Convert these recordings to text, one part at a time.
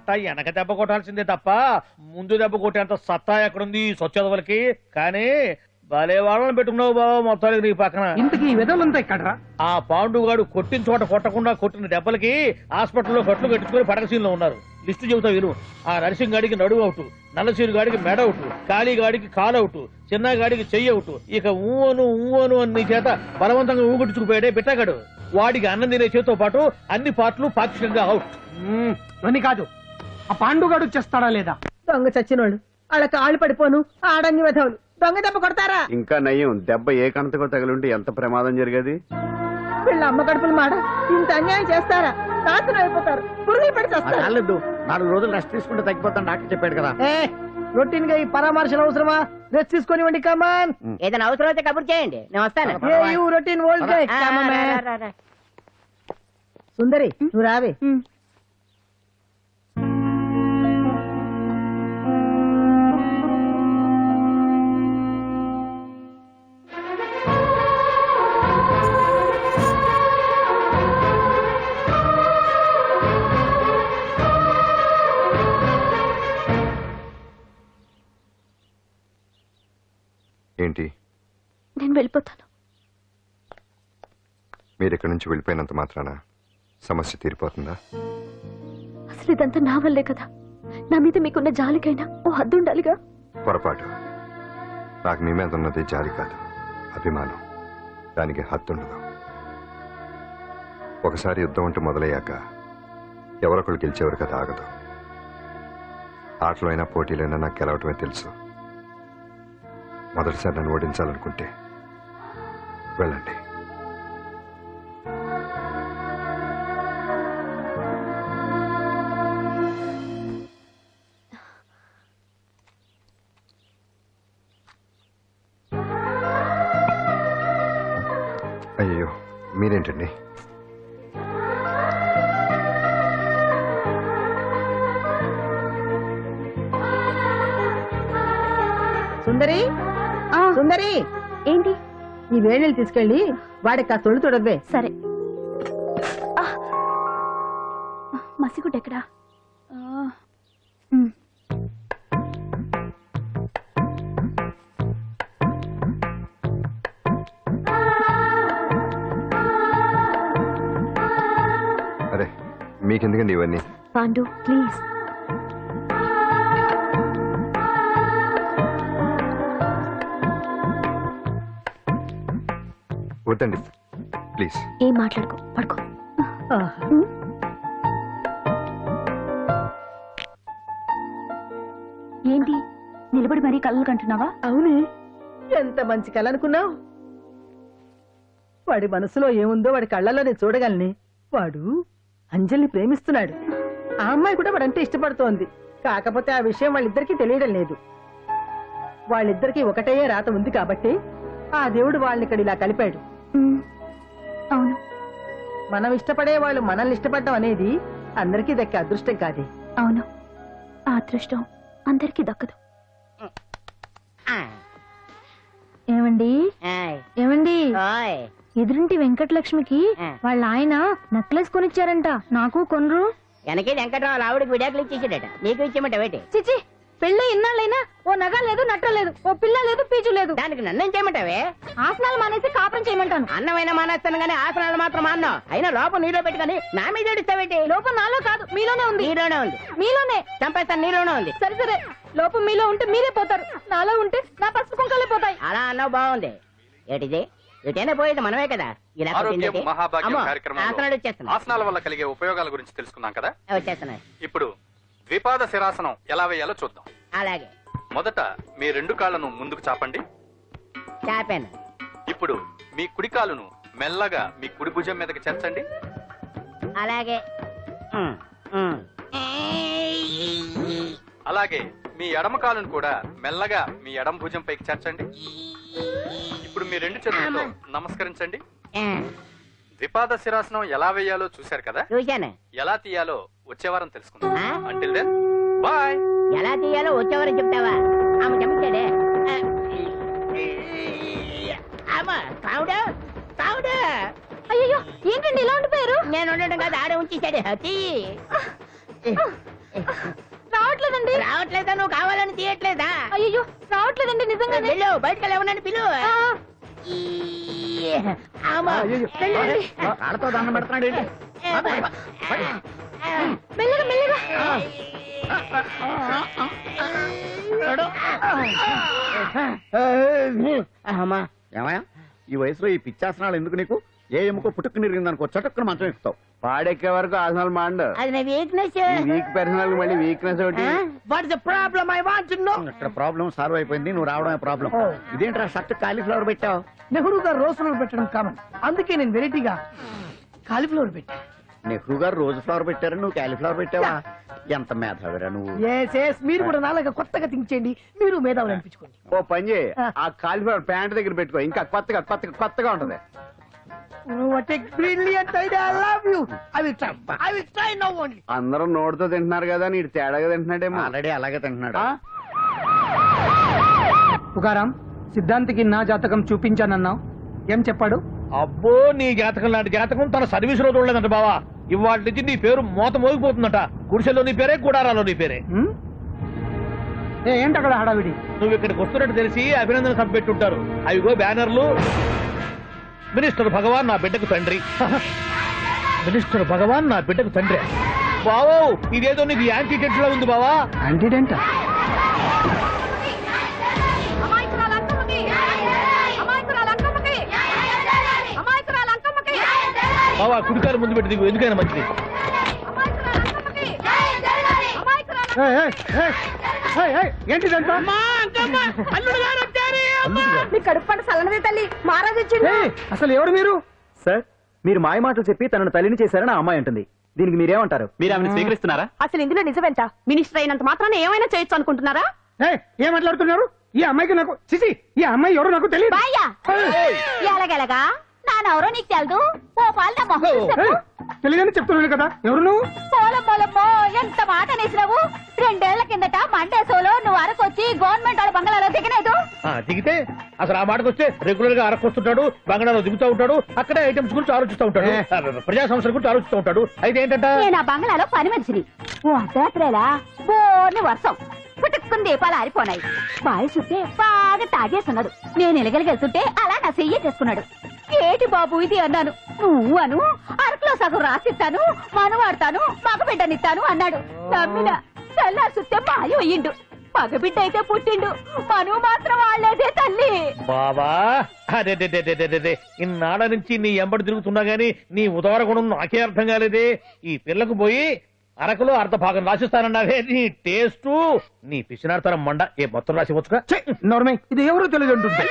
అట్ట వెనక దెబ్బ కొట్టాల్సిందే తప్ప ముందు దెబ్బ కొట్టేంత సత్తా ఎక్కడుంది? ఈ సొచ్చదవలకి కానీ భలే వాళ్ళని పెట్టుకున్నావు బాబా మొత్తానికి నీ పక్కన. ఇంతకీ ఈ ఇక్కడ ఆ పాండుగాడు కొట్టిన చోట కొట్టకుండా కొట్టిన దెబ్బలకి హాస్పిటల్లో కట్లు కట్టించుకొని పడకసీన్లో ఉన్నారు. లిస్టు చెబుతా విను. ఆ నరసింగ్ గాడికి నడువు అవుట్ నల్లసీరు గాడికి మెడ అవుట్ కాళీ గాడికి కాలు అవుట్ చిన్న గాడికి చెయ్యి అవుట్. ఇక ఊవను ఊవను అని నీ చేత బలవంతంగా ఊగుట్టుకుపోయాడే బిట్టగాడు వాడికి అన్నం తినే చేతితో పాటు అన్ని పాటలు పాక్షికంగా అవుట్. అని కాదు. ఆ పాండుగాడు చేస్తాడా లేదా? దొంగ చచ్చినోళ్ళు. వాళ్ళ కాళ్ళు పడిపోను ఆడంగి విధవులు దొంగ దెబ్బ కొడతారా? ఇంకా నయ్యం దెబ్బ ఏ కణతకో తగిలింటే ఎంత ప్రమాదం జరిగేది? వీళ్ళ అమ్మ కడుపులు మాడ. ఇంత అన్యాయం చేస్తారా? నాశనం అయిపోతారు. పురుగులు పడి చేస్తారు నాలుగు రోజులు రెస్ట్ తీసుకుంటే తగ్గిపోతాను. డాక్టర్ చెప్పాడు కదా. రొటీన్గా ఈ పరామర్శలు అవసరమా? రెస్ట్ తీసుకొని కమాన్ ఏదైనా అవసరం అయితే కబుర్ చేయండి. నేను వస్తాను. ఏ యూ రొటీన్ ఓల్డ్ ఆ, రా, రా, రా, రా. సుందరి నువ్వు రావే. వెళ్ళిపోతాను. మీరు ఇక్కడి నుంచి వెళ్ళిపోయినంత మాత్రాన సమస్య తీరిపోతుందా? అసలు ఇదంతా నా వల్లే కదా. నా మీద మీకున్న జాలికైనా ఓ హద్దు ఉండాలిగా? పొరపాటు. నాకు మీ మీద ఉన్నది జాలి కాదు అభిమానం. దానికి హద్దుండదు. ఒకసారి యుద్ధం అంటూ మొదలయ్యాక ఎవరొకరు గెలిచేవారు కదా ఆగదు. ఆటలో అయినా పోటీలైనా నాకు గెలవటమే తెలుసు. మొదటిసారి నన్ను ఓడించాలనుకుంటే వెళ్ళండి. అయ్యో మీరేంటండి? సుందరి? సుందరి? ఏంటి? ఈ వేణీలు తీసుకెళ్ళి వాడికి కాస్త ఒళ్ళు తొడవే సరే ఆ! మసిగుడ్డ ఎక్కడా ఆ, ఉమ్. అరే మీకెందుకండి ఇవన్నీ పాండు ప్లీజ్ వద్దండి. ప్లీజ్. ఏం మాట్లాడుకో పడుకో. ఏంటి నిలబడి మరీ కళ్ళు కంటున్నావా? అవునే. ఎంత మంచి కళ అనుకున్నావు? వాడి మనసులో ఏముందో వాడి కళ్ళలో నేను చూడగలని. వాడు అంజలిని ప్రేమిస్తున్నాడు. ఆ అమ్మాయి కూడా వాడంటే ఇష్టపడుతోంది. కాకపోతే ఆ విషయం వాళ్ళిద్దరికీ తెలియడం లేదు. వాళ్ళిద్దరికీ ఒకటే రాత ఉంది కాబట్టి ఆ దేవుడు వాళ్ళని ఇక్కడ ఇలా కలిపాడు. అవును. మనం ఇష్టపడే వాళ్ళు మనల్ని ఇష్టపడడం అనేది అందరికీ దక్కే అదృష్టం కాదే. అవును. ఆ అదృష్టం అందరికీ దక్కదు. ఏమండి? ఏమండి. ఎదురింటి వెంకటలక్ష్మికి. వాళ్ళ ఆయన నెక్లెస్ కొనిచ్చారంట. నాకు కొనరు. వెనకే వెంకట్రావు ఆవిడకి విడాకులు ఇచ్చేసాడట నీకు ఇచ్చేమంట చిచి! పెళ్ళి ఇన్నాళ్ళైనా ఓ నగ లేదు నట్ట లేదు ఓ పిల్ల లేదు పీచు లేదు. దానికి నన్ను చేయమంటావే? ఆసనాలు మానేసి కాపురం చేయమంటాను. అన్నమైనా మానేస్తాను కానీ ఆసనాలు మాత్రం మాన్నావు అయినా లోపం నీలో పెట్టుకొని నా మీద ఏడుస్తావేటి? లోపం నాలో కాదు మీలోనే ఉంది. నీలోనే ఉంది. మీలోనే. చంపేస్తాను నీలోనే ఉంది. సరే సరే. లోపం మీలో ఉంటే మీరే పోతారు. నాలో ఉంటే నా పసుపు కుంకాలే పోతాయి. అలా అన్నావు బాగుంది. ఏటిది? ఇటైనా పోయేది మనమే కదా. ఇలా ఆరోగ్యం కొట్టింది. మహాభాగ్యం అమ్మో, కార్యక్రమంలో ఆసనాలు వచ్చేస్తున్నాయి. ఆసనాల వల్ల కలిగే ఉపయోగాల గురించి తెలుసుకున్నాం కదా? వచ్చేస్తున్నాయి. ఇప్పుడు ద్విపాద శిరాసనం ఎలా వేయాలో చూద్దాం. అలాగే. మొదట మీ రెండు కాళ్ళను ముందుకు చాపండి. చాపాను. ఇప్పుడు మీ కుడి కాలును మెల్లగా మీ కుడి భుజం మీదకి చేర్చండి. అలాగే. ఉమ్, ఉమ్. అలాగే మీ ఎడమ కాలును కూడా మెల్లగా మీ ఎడమ భుజం పైకి చేర్చండి. ఇప్పుడు మీ రెండు చేతులతో నమస్కరించండి. ఆ, ద్విపాద శిరాసనం ఎలా వేయాలో చూశారు కదా? చూశాను. ఎలా తీయాలో వచ్చే వారం తెలుసుకుందాం. ఆ? అంటిల్ దెన్ బాయ్ ఎలా తీయాలో వచ్చేవారని చెప్తావా? ఆమె చెప్తాడే అమ్మ కావుడు కావుడు అయ్యో ఏంటండి ఇలా ఉండిపోయారు? నేను ఉండడం కాదు ఆడే ఉంచేశాడు. తీ. రావట్లేదండి. రావట్లేదా? నువ్వు కావాలని తీయట్లేదా? అయ్యో రావట్లేదండి నిజంగానే. వెళ్ళు బయటకు వెళ్ళవనని పిలు. ఆ, ఈ, అమ్మా. వెళ్ళండి. కాళ్ళతో దండం పెడుతున్నాడు ఏంటి? మెల్లగా మెల్లగా. అమ్మా. ఏమయ్యా? ఈ వయసులో ఈ పిచ్చాసనాలు ఎందుకు నీకు? ఏ ఎముకో పుట్టుకు నిరిగిందనుకో చటుక్కున మంచం ఎక్కుతావు. పాడెక్కే వరకు ఆసనాలు మాండు. అది నా వీక్నెస్ వీక్ పర్సనల్ మళ్ళీ వీక్నెస్ ఒకటి. What the problem I want no ఇక్కడ ప్రాబ్లం సాల్వ్ అయిపోయింది నువ్వు రావడమే ప్రాబ్లం ఇదేంట్రా షర్ట్ కాలీఫ్లవర్ పెట్టావు? నెహ్రూ గారు రోజు పెట్టడం కామన్ అందుకే నేను వెరైటీగా కాలీఫ్లవర్ పెట్టా. నెహ్రూ గారు రోజు ఫ్లవర్ పెట్టారు నువ్వు కాలీఫ్లవర్ పెట్టావా? ఎంత మేధావిరా నువ్వు. ఎస్ ఎస్ మీరు కూడా నాలాగా కొత్తగా థింక్ చేయండి మీరు మేధావులు అనిపించుకోండి. ఓ పని చేయి. ఆ. కాలిఫ్లవర్ ప్యాంట్ దగ్గర పెట్టుకో ఇంకా కొత్తగా కొత్తగా కొత్తగా ఉంటది. ఓన్లీ అందరూ నోటితో తింటున్నారు కదా నీడు తేడాగా తింటున్నాడేమో. ఆల్రెడీ అలాగే తింటున్నాడు. పుకారాం సిద్ధాంతికి నా జాతకం చూపించానన్నావు. ఏం చెప్పాడు? అబ్బో నీ జాతకం లాంటి జాతకం తన సర్వీస్లో చూడలేదంట బావా. ఇవాళ నుంచి నీ పేరు మోత మోగిపోతుందట. గుడిసెలో నీ పేరే గుడారాలో నీ పేరే. ఏంటి అక్కడ హడావిడి? నువ్వు ఇక్కడికి వస్తున్నట్టు తెలిసి అభినందన సభ పెట్టుంటారు. అవిగో బ్యానర్లు. మినిస్టర్ భగవాన్ నా బిడ్డకు తండ్రి. మినిస్టర్ భగవాన్ నా బిడ్డకు తండ్రి. బావో ఇదేదో నీకు యాంటీ టెట్లో ఉంది బావా. యాంటీడెంట్ బావా కుడికాలు ముందు పెట్టి దిగు ఎందుకైనా మంచిది? ఏంటిదంతా మీ కడుపు పంట సల్లనదే తల్లి ఏయ్, అసలు ఎవరు మీరు? సార్ మీరు మాయ మాటలు చెప్పి తనను తల్లిని చేశారని ఆ అమ్మాయి అంటుంది. దీనికి మీరేమంటారు? మీరు ఆమెను స్వీకరిస్తున్నారా? అసలు ఇందులో నిజమేంట? మినిస్టర్ అయినంత మాత్రాన ఏమైనా చేయొచ్చు అనుకుంటున్నారా? ఏయ్, ఏం మాట్లాడుతున్నారు? ఈ అమ్మాయికి నాకు చిసి ఈ అమ్మాయి ఎవరు నాకు తెలియదు. ఎలాగెలగా? నానెవరో నీకు తెలదు? నా. తెలియదని చెప్తున్నాను కదా. ఎవరు నువ్వు? ఎంత మాట అనేసినావు? రెండేళ్ళ కిందట మండే సోలో నువ్వు అరకొచ్చి గవర్నమెంట్ వాళ్ళ బంగాళాలో దిగలేదు ఆ, దిగితే అసలు ఆ మాటకు వస్తే రెగ్యులర్గా అరకొస్తుంటాడు బంగాళాలో దిగుతూ ఉంటాడు అక్కడే ఐటమ్స్ గురించి ఆలోచిస్తూ ఉంటాడు ప్రజా సంస్థల గురించి ఆలోచిస్తూ ఉంటాడు. అయితే ఏంటంట? నేను ఆ బంగ్లాలో పని మనిషిని. ఓ అర్ధరాత్రేలా బోర్ని వర్షం. పుట్టుకుని దీపాలు ఆరిపోనాయి. బావి చుట్టే బాగా తాగేస్తున్నాడు. నేను ఎలగలిగెళ్తుంటే అలా నా చెయ్యి చేసుకున్నాడు. ఏటి బాబు ఇది అన్నాను. నువ్వు అను అరకులో సగం రాసిస్తాను మనవాడతాను మగబిడ్డనిస్తాను అన్నాడు. నమ్మిన తెల్లారి చుట్టే మాయ అయ్యిండు. మగబిడ్డ అయితే పుట్టిండు. మనువు మాత్రం వాళ్ళేదే తల్లి. బాబా అదే ఇన్నాళ్ళ నుంచి నీ ఎంబడి తిరుగుతున్నా గానీ నీ ఉదార గుణం నాకే అర్థం కాలేదే. ఈ పిల్లకు పోయి అరకులో అర్ధ భాగం రాసిస్తానన్నావే. నీ టేస్ట్ నీ పిచ్చినాడతనం మండ. ఏ మొత్తం రాసివచ్చుగా నోర్మై ఇది ఎవరు తెలియదు అంటుంది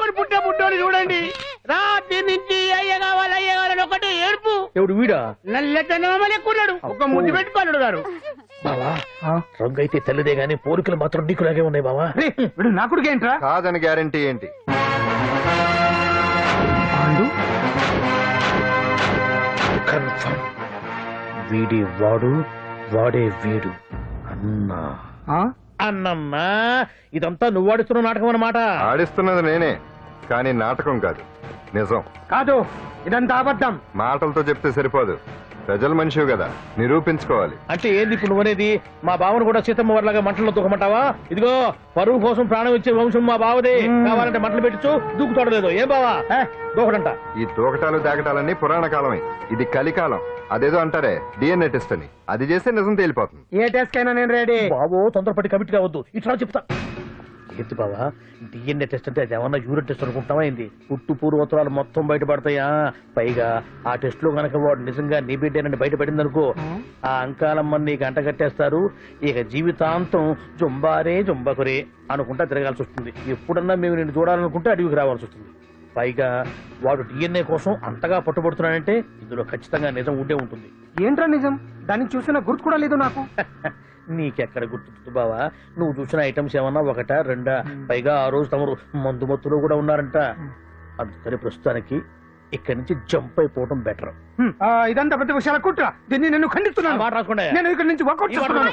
పట్టుకొని పుట్టే పుట్టోని చూడండి. రాత్రి నుంచి అయ్య కావాలి అయ్య కావాలని ఒకటే ఏడుపు. ఎవడు వీడా? నల్లెట్టనమని ఎక్కున్నాడు ఒక ముద్దు పెట్టుకోలేడు గారు. బావా ఆ, రంగు అయితే తెల్లదే గానీ పోలికలు మాత్రం నీకులాగే ఉన్నాయి బావా. వీడు నా కొడుకు ఏంట్రా కాదని గ్యారంటీ ఏంటి? కన్ఫర్మ్. వీడి వాడు వాడే వీడు. అన్నా. ఆ? అన్నమ్మా ఇదంతా నువ్వు ఆడుతున్న నాటకం అన్నమాట. ఆడిస్తున్నది నేనే. కానీ నాటకం కాదు. నిజం. కాదు ఇదంతా అబద్ధం. మాటలతో చెప్తే సరిపోదు. ప్రజల మనిషివి కదా నిరూపించుకోవాలి. అంటే ఏంది ఇప్పుడు నువ్వనేది? మా బావను కూడా సీతమ్మ వారిలాగా మంటల్లో దూకమంటావా ఇదిగో పరువు కోసం ప్రాణం ఇచ్చే వంశం మా బావదే. కావాలంటే మంటలు పెట్టచ్చు దూకుతాడలేదు ఏం బావా? దూకడంట. ఈ తూకటాలు దాకటాలన్నీ పురాణ కాలమే. ఇది కలికాలం. అదేదో అంటారే డిఎన్ఏ టెస్ట్ అని. అది చేస్తే నిజం తేలిపోతుంది. ఏ టెస్ట్ కైనా నేను రెడీ బావో తొందరపడి కమిటీ కావద్దు. ఇట్లా చెప్తా. ఏంటి బావా. డిఎన్ఏ టెస్ట్ అంటే అది ఏమన్నా యూరిన్ టెస్ట్ అనుకుంటావా ఏంది? పుట్టు పూర్వోత్తరాలు మొత్తం బయటపడతాయా? పైగా ఆ టెస్ట్లో గనక వాడు నిజంగా నీ బిడ్డేనని బయటపడింది అనుకో ఆ అంకాలమ్మ నీ గంట కట్టేస్తారు. ఇక జీవితాంతం జుంబారే జుంబకురే అనుకుంటా తిరగాల్సి వస్తుంది. ఎప్పుడన్నా మేము నిన్ను చూడాలనుకుంటే అడవికి రావాల్సి వస్తుంది. పైగా వాడు డిఎన్ఏ కోసం అంతగా పట్టుబడుతున్నాడంటే ఇందులో ఖచ్చితంగా నిజం ఉండే ఉంటుంది. ఏంట్రా నిజం? దాన్ని చూసిన గుర్తు కూడా లేదు నాకు. నీకెక్కడ గుర్తుంది బావా నువ్వు చూసిన ఐటమ్స్ ఏమన్నా ఒకట రెండా పైగా ఆ రోజు తమరు మందు మత్తులో కూడా ఉన్నారంట అందుకని ప్రస్తుతానికి ఇక్కడి నుంచి జంప్ అయిపోవడం బెటర్ ఇదంతా పెద్ద విషయాల కుట్ర దీన్ని నేను ఖండిస్తున్నాను మాట రాసుకోండి నేను ఇక్కడ నుంచి వర్కౌట్ చేస్తున్నాను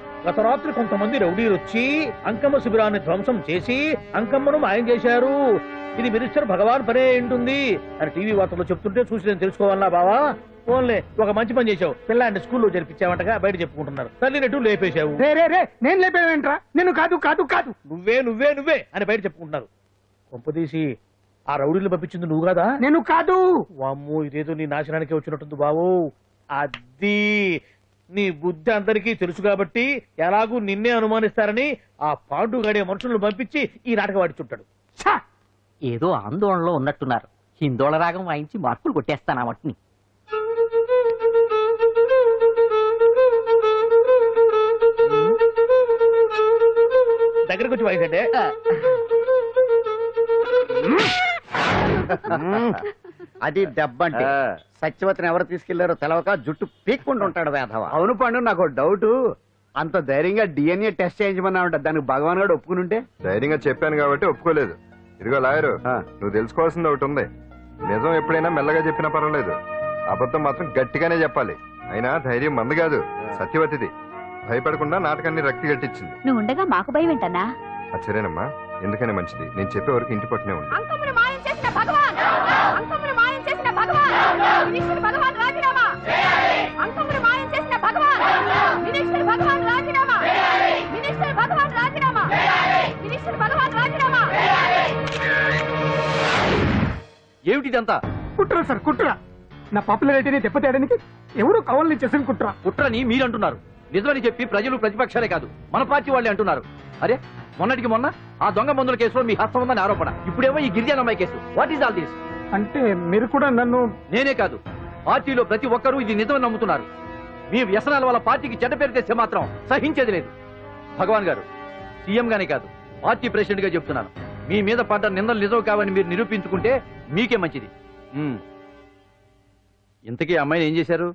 గత రాత్రి కొంతమంది రౌడీలు వచ్చి అంకమ్మ శిబిరాన్ని ధ్వంసం చేసి అంకమ్మను మాయం చేశారు. ఇది మినిస్టర్ భగవాన్ పనే ఉంటుంది. అని టీవీ వార్తల్లో చెప్తుంటే చూసి నేను తెలుసుకోవాలా బావా? ఓన్లే ఒక మంచి పని చేశావు. పిల్లాన్ని స్కూల్లో జరిపించావంటగా బయట చెప్పుకుంటున్నారు. తల్లినట్టు లేపేశావు. రే రే రే నేను లేపేవేంట్రా? నేను కాదు కాదు కాదు. నువ్వే నువ్వే నువ్వే అని బయట చెప్పుకుంటున్నారు. కొంపదీసి ఆ రౌడీలు పంపించింది నువ్వు కదా? నేను కాదు. వామ్మో ఇదేదో నీ నాశనానికి వచ్చినట్టుంది బావు. అది నీ బుద్ధి అందరికీ తెలుసు కాబట్టి ఎలాగూ నిన్నే అనుమానిస్తారని ఆ పాండు గడే మనుషులను పంపించి ఈ నాటకం ఆడిచుంటాడు ఛా! ఏదో ఆందోళనలో ఉన్నట్టున్నారు. హిందోళ రాగం వాయించి మార్కులు కొట్టేస్తాను ఆ మట్టిని దగ్గరకు వచ్చి వాయించండి. అది దెబ్బంటే. సత్యవతిని ఎవరు తీసుకెళ్ళారో తెలవక జుట్టు పీక్కుంటూ ఉంటాడు వేధవ. అవును పండు నాకు డౌట్. అంత ధైర్యంగా డిఎన్ఏ టెస్ట్ చేయించమన్నా ఉంటా దానికి భగవాన్ గారు ఒప్పుకుని ఉంటే ధైర్యంగా చెప్పాను కాబట్టి ఒప్పుకోలేదు. ఇదిగో లాయరు ఆ. నువ్వు తెలుసుకోవాల్సింది ఒకటి ఉంది. నిజం ఎప్పుడైనా మెల్లగా చెప్పినా పర్వాలేదు. అబద్ధం మాత్రం గట్టిగానే చెప్పాలి. అయినా ధైర్యం మంది కాదు. సత్యవతిది. భయపడకుండా నాటకాన్ని రక్తి గట్టించింది నువ్వు ఉండగా మాకు భయం ఏంటన్నా? సరేనమ్మా. ఎందుకని మంచిది. నేను చెప్పే వరకు ఇంటి పట్టునే ఉంది మాయం చేసిన భగవాన్! భగవాన్ మినిస్టర్ భగవాన్ రాజీనామా. అంకమును మాయం చేసిన భగవాన్. మినిస్టర్ భగవాన్ రాజీనామా. మినిస్టర్ భగవాన్ రాజీనామా. మినిస్టర్ భగవాన్ రాజీనామా. ఏమిటిదంతా? కుట్ర సార్ కుట్ర. నా పాపులారిటీని దెబ్బతేయడానికి ఎవరు కవల్ని చేసిన కుట్ర. కుట్రని మీరంటున్నారు. నిజమని చెప్పి ప్రజలు ప్రతిపక్షాలే కాదు. మన పార్టీ వాళ్ళే అంటున్నారు. అరే మొన్నటికి మొన్న ఆ దొంగ మందుల కేసులో మీ హస్తం ఉందని ఆరోపణ. ఇప్పుడేమో ఈ గిరిజన అమ్మాయి case. What is all this అంటే మీరు కూడా నన్ను నేనే కాదు. పార్టీలో ప్రతి ఒక్కరూ ఇది నిజం నమ్ముతున్నారు. మీ వ్యసనాల వల్ల పార్టీకి చెడ్డ పేరు తెస్తే మాత్రం సహించేది లేదు. భగవాన్ గారు సీఎం గానే కాదు పార్టీ ప్రెసిడెంట్గా చెప్తున్నాను. మీ మీద పడ్డ నిందలు నిజం కావని మీరు నిరూపించుకుంటే మీకే మంచిది. ఇంతకీ అమ్మాయిని ఏం చేశారు?